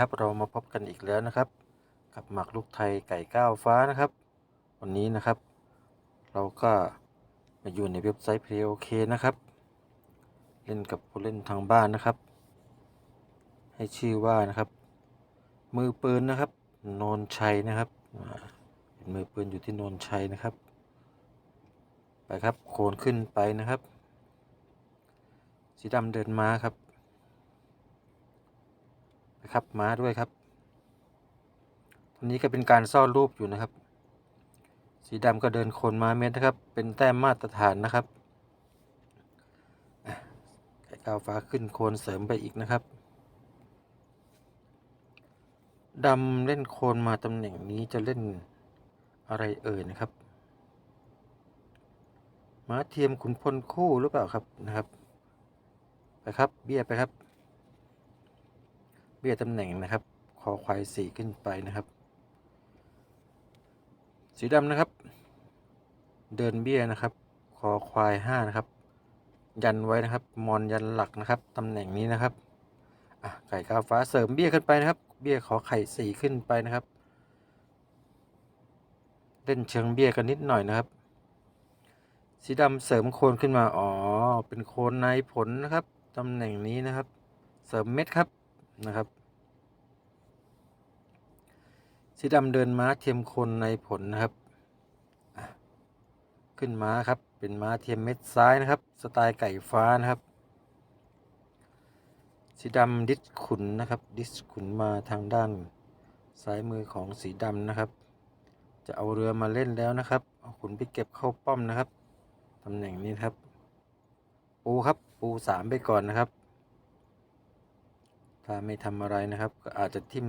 ครับเรามาพบกันอีกแล้วนะครับ กับหมากลูกไทยไก่ก้าวฟ้านะครับ วันนี้นะครับ เราก็มาอยู่ในเว็บไซต์ Play OK นะครับ เล่นกับผู้เล่นทางบ้านนะครับ ให้ชื่อว่านะครับ มือปืนนะครับนนชัยนะครับเป็นมือปืนอยู่ที่นนชัยนะครับ ไปครับโคนขึ้นไปนะครับ สีดำเดินมาครับ ครับม้าด้วยครับตอนนี้ก็เป็นการซ่อนรูปอยู่นะครับ สีดำก็เดินโคนม้าเม็ดนะครับ เป็นแต้มมาตรฐานนะครับไก่ก้าวฟ้าขึ้นโคนเสริมไปอีกนะครับดำเล่นโคนมาตำแหน่งนี้จะเล่นอะไรเอ่ยนะครับ ม้าเทียมขุนพลคู่หรือเปล่าครับนะครับ ไปครับเบี้ยไปครับ เบี้ยตำแหน่งนะครับ คอควายสี่ขึ้นไปนะครับ สีดำนะครับ เดินเบี้ยนะครับ คอควายห้านะครับ ยันไว้นะครับ มอนยันหลักนะครับตำแหน่งนี้นะครับอะไก่กาฟ้าเสริมเบี้ยขึ้นไปนะครับ เบี้ยขอไข่สี่ขึ้นไปนะครับ เล่นเชิงเบี้ยกันนิดหน่อยนะครับ สีดำเสริมโคนขึ้นมา อ๋อ เป็นโคนในผลนะครับตำแหน่งนี้นะครับ เสริมเม็ดครับ นะครับสีดำเดินม้าเทียมคนในผลนะครับ ขึ้นม้าครับ เป็นม้าเทียมเม็ดซ้ายนะครับ สไตล์ไก่ฟ้านะครับสีดำดิสขุนนะครับ ดิสขุนมาทางด้านซ้ายมือของสีดำนะครับ จะเอาเรือมาเล่นแล้วนะครับ เอาขุนไปเก็บเข้าป้อมนะครับตำแหน่งนี้ครับ ปูครับ ปูสามไปก่อนนะครับ ถ้าไม่ทำอะไรนะครับ ก็อาจจะทิ่ม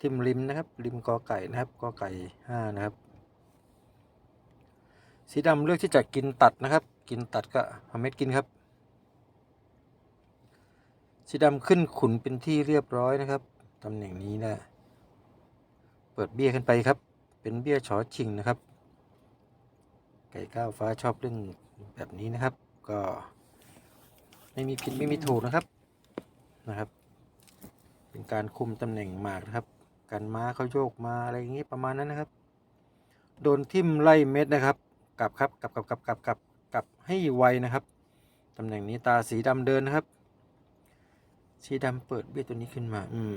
ทิ่มริมนะครับ ริมกอไก่นะครับกอไก่ห้านะครับ สีดำเลือกที่จะกินตัดนะครับ กินตัดก็เอาเม็ดกินครับ สีดำขึ้นขุนเป็นที่เรียบร้อยนะครับตำแหน่งนี้นะเปิดเบี้ยขึ้นไปครับ เป็นเบี้ยชอชิงนะครับ ไก่ก้าวฟ้าชอบเล่นแบบนี้นะครับ ก็ไม่มีผิดไม่มีถูกนะครับนะครับ เป็นการคุมตำแหน่งหมากนะครับการม้าเขาโยกมาอะไรอย่างนี้ประมาณนั้นนะครับ โดนทิ่มไล่เม็ดนะครับกลับครับกลับกลับกลับกลับกลับกลับให้ไวนะครับตำแหน่งนี้ตาสีดำเดินนะครับ สีดำเปิดเบี้ยตัวนี้ขึ้นมา อืม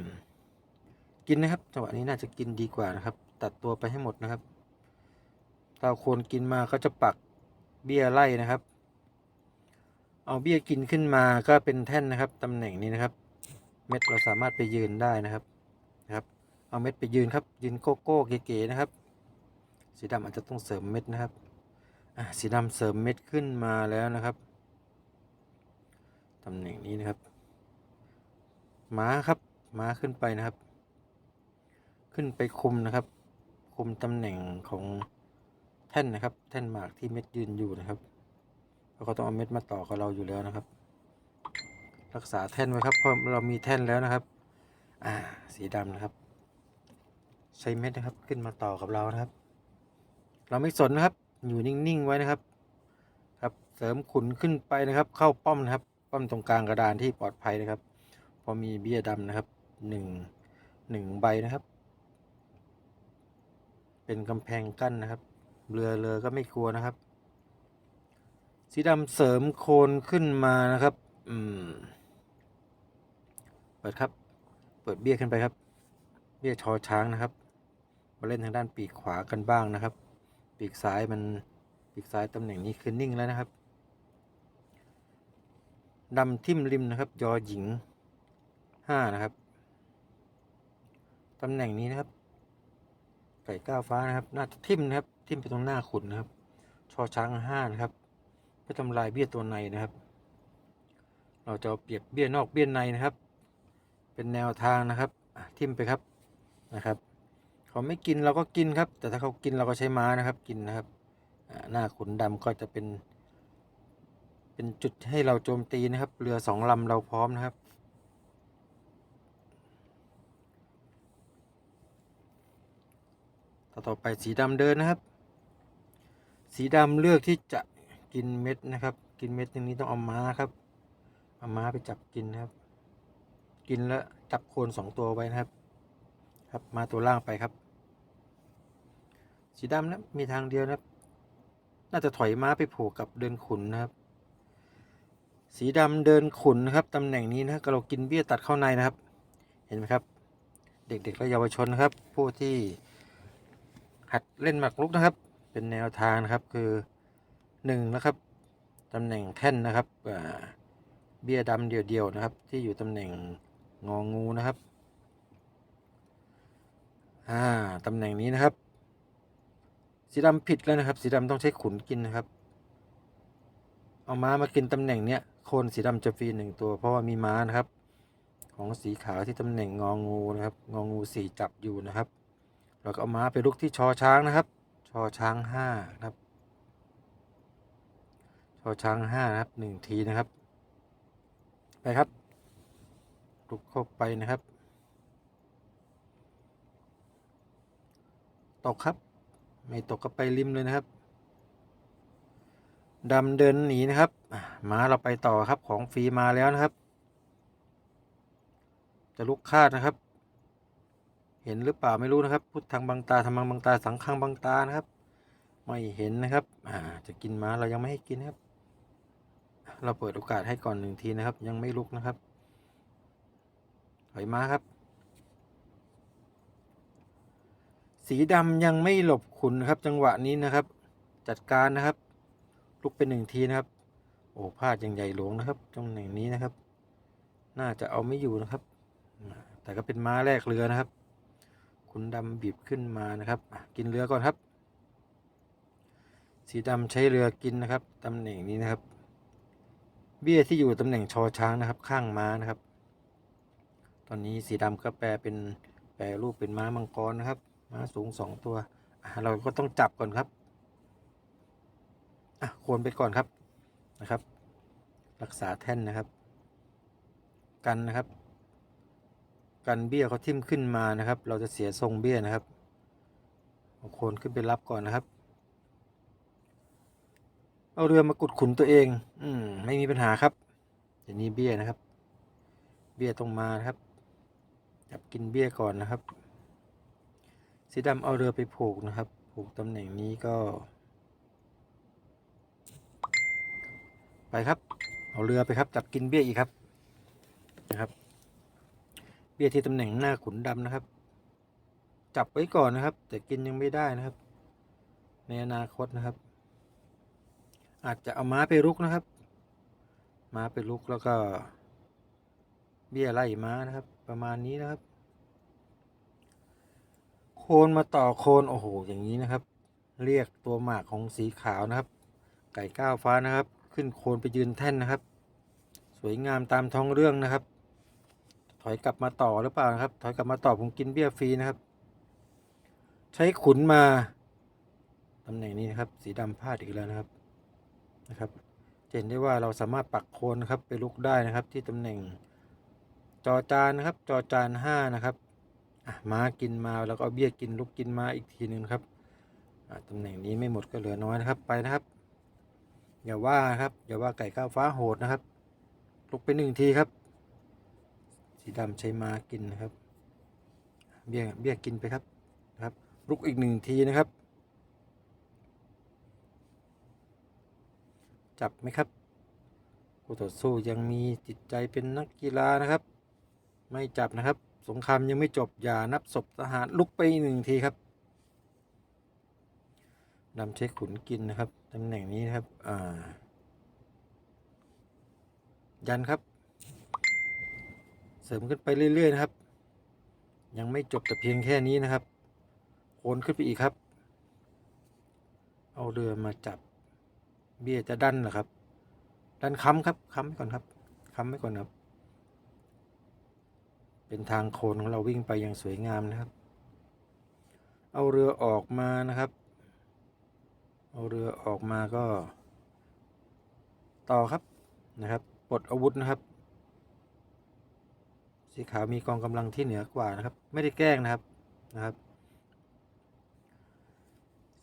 กินนะครับจังหวะนี้น่าจะกินดีกว่านะครับ ตัดตัวไปให้หมดนะครับถ้าโคนกินมาก็จะปักเบี้ยไล่นะครับ เอาเบี้ยกินขึ้นมาก็เป็นแท่นนะครับตำแหน่งนี้นะครับ เม็ดเราสามารถไปยืนได้นะครับนะครับ เอาเม็ดไปยืนครับ ยืนโกโก้เก๋ๆนะครับ สีดำอาจจะต้องเสริมเม็ดนะครับอะสีดำเสริมเม็ดขึ้นมาแล้วนะครับตำแหน่งนี้นะครับม้าครับม้าขึ้นไปนะครับ ขึ้นไปคุมนะครับ คุมตำแหน่งของแท่นนะครับ แท่นหมากที่เม็ดยืนอยู่นะครับแล้วก็ต้องเอาเม็ดมาต่อกับเราอยู่แล้วนะครับ รักษาแท่นไว้ครับเพราะเรามีแท่นแล้วนะครับ อ่า สีดำนะครับ ใช้เม็ดนะครับขึ้นมาต่อกับเรานะครับ เราไม่สนนะครับ อยู่นิ่งๆไว้นะครับ ครับเสริมขุนขึ้นไปนะครับ เข้าป้อมนะครับ ป้อมตรงกลางกระดานที่ปลอดภัยนะครับพอมีเบี้ยดำนะครับหนึ่งหนึ่งใบนะครับ เป็นกำแพงกั้นนะครับเรือเรือก็ไม่กลัวนะครับ สีดำเสริมโคนขึ้นมานะครับ อืม เปิดครับ เปิดเบี้ยขึ้นไปครับ เบี้ยชอช้างนะครับ มาเล่นทางด้านปีกขวากันบ้างนะครับ ปีกซ้ายมันปีกซ้ายตำแหน่งนี้คือนิ่งแล้วนะครับดำทิ่มริมนะครับยอหญิงห้านะครับตำแหน่งนี้นะครับ ไก่ก้าวฟ้านะครับ น่าจะทิ่มนะครับ ทิ่มไปตรงหน้าขุนนะครับ ชอช้างห้านะครับเพื่อทำลายเบี้ยตัวในนะครับ เราจะเอาเปรียบเบี้ยนอกเบี้ยในนะครับ เป็นแนวทางนะครับทิ่มไปครับนะครับ เขาไม่กินเราก็กินครับ แต่ถ้าเขากินเราก็ใช้ม้านะครับกินนะครับหน้าขุนดำก็จะเป็น เป็นจุดให้เราโจมตีนะครับ เรือสองลำเราพร้อมนะครับต่อต่อไปสีดำเดินนะครับ สีดำเลือกที่จะกินเม็ดนะครับ กินเม็ดอย่างนี้ต้องเอาม้าครับ เอาม้าไปจับกินนะครับ กินแล้วจับโคนสองตัวไว้นะครับ ครับมาตัวล่างไปครับ สีดำนะมีทางเดียวนะครับ น่าจะถอยม้าไปผูกกับเดินขุนนะครับ สีดำเดินขุนนะครับตำแหน่งนี้นะครับเรากินเบี้ยตัดเข้าในนะครับ เห็นไหมครับ เด็กๆและเยาวชนครับ ผู้ที่หัดเล่นหมากรุกนะครับ เป็นแนวทางนะครับคือหนึ่งนะครับตำแหน่งแท่นนะครับเบี้ยดำเดียวๆนะครับ ที่อยู่ตำแหน่ง งองูนะครับ อ่าตำแหน่งนี้นะครับ สีดำผิดแล้วนะครับ สีดำต้องใช้ขุนกินนะครับ เอาม้ามากินตำแหน่งเนี้ยโคนสีดำจะฟรีหนึ่งตัว เพราะว่ามีม้านะครับ ของสีขาวที่ตำแหน่งงองูนะครับ งองูสี่จับอยู่นะครับเราก็เอาม้าไปลุกที่ชอช้างนะครับ ชอช้างห้าครับ ชอช้างห้านะครับหนึ่งทีนะครับ ไปครับ ลุกเข้าไปนะครับ ตกครับ ไม่ตกก็ไปริมเลยนะครับดำเดินหนีนะครับม้าเราไปต่อครับของฟรีมาแล้วนะครับ จะลุกคาดนะครับ เห็นหรือเปล่าไม่รู้นะครับ พุทธังบังตาธรรมังบังตาสังฆังบังตานะครับ ไม่เห็นนะครับอ่าจะกินม้าเรายังไม่ให้กินนะครับ เราเปิดโอกาสให้ก่อนหนึ่งทีนะครับ ยังไม่ลุกนะครับ อยม้าครับ สีดำยังไม่หลบขุนครับ จังหวะนี้นะครับ จัดการนะครับ ลุกเป็นหนึ่งทีนะครับ โอ้พลาดย่างใหญ่หลวงนะครับตำแหน่งนี้นะครับ น่าจะเอาไม่อยู่นะครับ แต่ก็เป็นม้าแรกเรือนะครับ ขุนดำบีบขึ้นมานะครับ กินเรือก่อนครับ สีดำใช้เรือกินนะครับตำแหน่งนี้นะครับ เบี้ยที่อยู่ตำแหน่งชอช้างนะครับ ข้างม้านะครับ ตอนนี้สีดำก็แปลเป็นแปลรูปเป็นม้ามังกรนะครับ ม้าสูงสองตัว เราก็ต้องจับก่อนครับอะควรไปก่อนครับนะครับ รักษาแท่นนะครับ กันนะครับ กันเบี้ยเขาทิ่มขึ้นมานะครับ เราจะเสียทรงเบี้ยนะครับโคนขึ้นไปรับก่อนนะครับ เอาเรือมากุดขุนตัวเอง อืมไม่มีปัญหาครับอย่างนี้เบี้ยนะครับ เบี้ยต้องมานะครับ จับกินเบี้ยก่อนนะครับ สีดำเอาเรือไปผูกนะครับ ผูกตำแหน่งนี้ก็ ไปครับ เอาเรือไปครับ จับกินเบี้ยอีกครับนะครับ เบี้ยที่ตำแหน่งหน้าขุนดำนะครับ จับไว้ก่อนนะครับ แต่กินยังไม่ได้นะครับ ในอนาคตนะครับ อาจจะเอาม้าไปรุกนะครับ ม้าไปรุกแล้วก็ เบี้ยไล่ม้านะครับ ประมาณนี้นะครับ โคนมาต่อโคนโอ้โหอย่างนี้นะครับ เรียกตัวหมากของสีขาวนะครับ ไก่ก้าวฟ้านะครับ ขึ้นโคนไปยืนแท่นนะครับ สวยงามตามท้องเรื่องนะครับ ถอยกลับมาต่อหรือเปล่านะครับ ถอยกลับมาต่อผมกินเบี้ยฟรีนะครับ ใช้ขุนมาตำแหน่งนี้นะครับ สีดำพลาดอีกแล้วนะครับนะครับเห็นได้ว่าเราสามารถปักโคนนะครับไปลุกได้นะครับที่ตำแหน่ง จอจานนะครับ จอจานห้านะครับม้ากินมาแล้วก็เบี้ยกินลุกกินมาอีกทีหนึ่งครับตำแหน่งนี้ไม่หมดก็เหลือน้อยนะครับไปนะครับ อย่าว่าครับอย่าว่าไก่ก้าวฟ้าโหดนะครับลุกไปหนึ่งทีครับ สีดำใช้มากินนะครับ เบี้ยเบี้ยกินไปครับนะครับ ลุกอีกหนึ่งทีนะครับ จับไหมครับคู่ต่อสู้ยังมีจิตใจเป็นนักกีฬานะครับ ไม่จับนะครับ สงครามยังไม่จบอย่านับศพทหารลุกไปหนึ่งทีครับดำเช็คขุนกินนะครับตำแหน่งนี้นะครับอ่ายันครับ เสริมขึ้นไปเรื่อย ๆ นะครับ ยังไม่จบแต่เพียงแค่นี้นะครับโคนขึ้นไปอีกครับ เอาเรือมาจับ เบี้ยจะดันเหรอครับ ดันค้ำครับค้ำไว้ก่อนครับค้ำไว้ก่อนครับ เป็นทางโคนของเราวิ่งไปอย่างสวยงามนะครับ เอาเรือออกมานะครับ เอาเรือออกมาก็ ต่อครับนะครับปลดอาวุธนะครับสีขาวมีกองกำลังที่เหนือกว่านะครับ ไม่ได้แกล้งนะครับนะครับ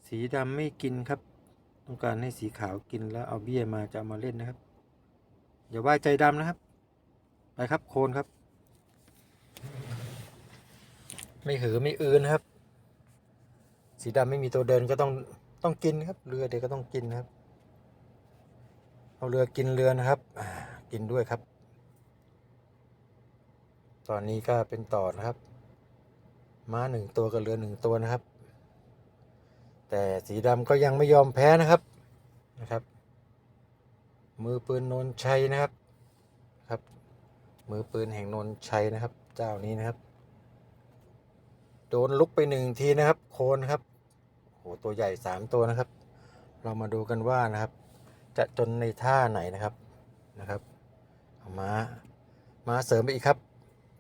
สีดำไม่กินครับ ต้องการให้สีขาวกินแล้วเอาเบี้ยมาจะเอามาเล่นนะครับ อย่าว่าใจดำนะครับ ไปครับโคนครับ ไม่หือไม่อืนนะครับ สีดำไม่มีตัวเดินก็ต้องต้องกินครับ เรือเด็กก็ต้องกินครับเอาเรือกินเรือนะครับกินด้วยครับ ตอนนี้ก็เป็นต่อนะครับ ม้าหนึ่งตัวกับเรือหนึ่งตัวนะครับ แต่สีดำก็ยังไม่ยอมแพ้นะครับนะครับ มือปืนนนชัยนะครับครับ มือปืนแห่งนนชัยนะครับ เจ้านี้นะครับ โดนลุกไปหนึ่งทีนะครับ โคนครับโหตัวใหญ่สามตัวนะครับ เรามาดูกันว่านะครับ จะจนในท่าไหนนะครับนะครับเอามามาเสริมไปอีกครับ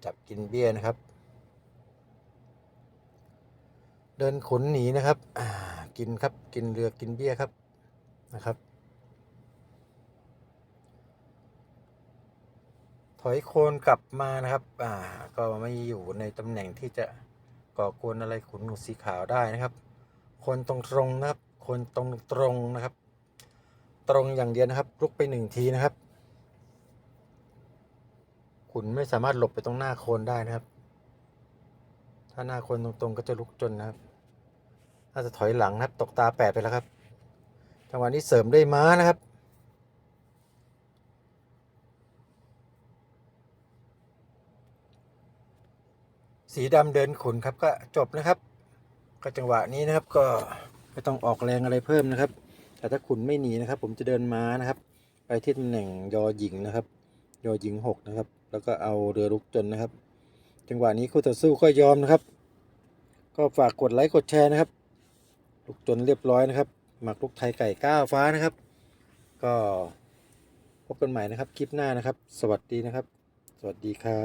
จับกินเบี้ยนะครับ เดินขนหนีนะครับอ่ากินครับกินเรือกินเบี้ยครับนะครับถอยโคนกลับมานะครับ อ่า ก็ไม่อยู่ในตำแหน่งที่จะ ก่อกวนอะไรขุนหนูสีขาวได้นะครับ คนตรงตรงนะครับ คนตรงตรงนะครับ ตรงอย่างเดียวนะครับ ลุกไปหนึ่งทีนะครับ ขุนไม่สามารถหลบไปตรงหน้าโคนได้นะครับ ถ้าหน้าโคนตรงๆก็จะลุกจนนะครับถ้าจะถอยหลังนะครับ ตกตาแปดไปแล้วครับจังหวะนี้เสริมด้วยม้านะครับ สีดำเดินขุนครับก็จบนะครับ ก็จังหวะนี้นะครับก็ไม่ต้องออกแรงอะไรเพิ่มนะครับ แต่ถ้าขุนไม่หนีนะครับ ผมจะเดินม้านะครับ ไปที่ตำแหน่งยอหญิงนะครับ ยอหญิงหกนะครับ แล้วก็เอาเรือลุกจนนะครับ จังหวะนี้คู่ต่อสู้ก็ยอมนะครับ ก็ฝากกดไลค์กดแชร์นะครับลุกจนเรียบร้อยนะครับ หมักลุกไทยไก่ก้าวฟ้านะครับ ก็พบกันใหม่นะครับคลิปหน้านะครับ สวัสดีนะครับ สวัสดีครับ